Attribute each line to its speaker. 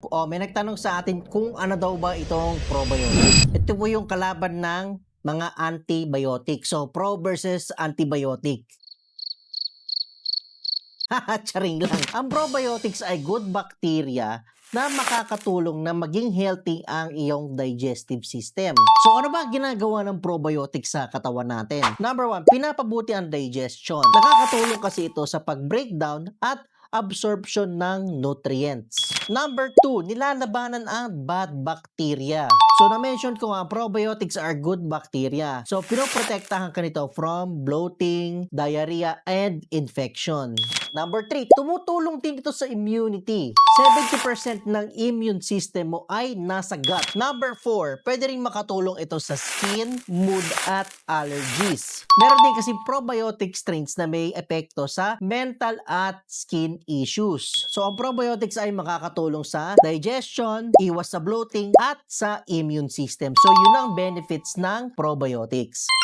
Speaker 1: O, may nagtanong sa atin kung ano daw ba itong probiotic. Ito po yung kalaban ng mga antibiotic. So, pro versus antibiotic. Haha, charing lang. Ang probiotics ay good bacteria na makakatulong na maging healthy ang iyong digestive system. So ano ba ginagawa ng probiotics sa katawan natin? Number one, pinapabuti ang digestion. Nakakatulong kasi ito sa pag-breakdown at absorption ng nutrients. Number two, nilalabanan ang bad bacteria. So, na-mention ko nga, probiotics are good bacteria. So, pinoprotektahan ka nito from bloating, diarrhea, and infection. Number three, tumutulong din ito sa immunity. 70% ng immune system mo ay nasa gut. Number four, pwede rin makatulong ito sa skin, mood, at allergies. Meron din kasi probiotic strains na may epekto sa mental at skin issues. So, ang probiotics ay makakatulong sa digestion, iwas sa bloating, at sa immune system. So, yun ang benefits ng probiotics.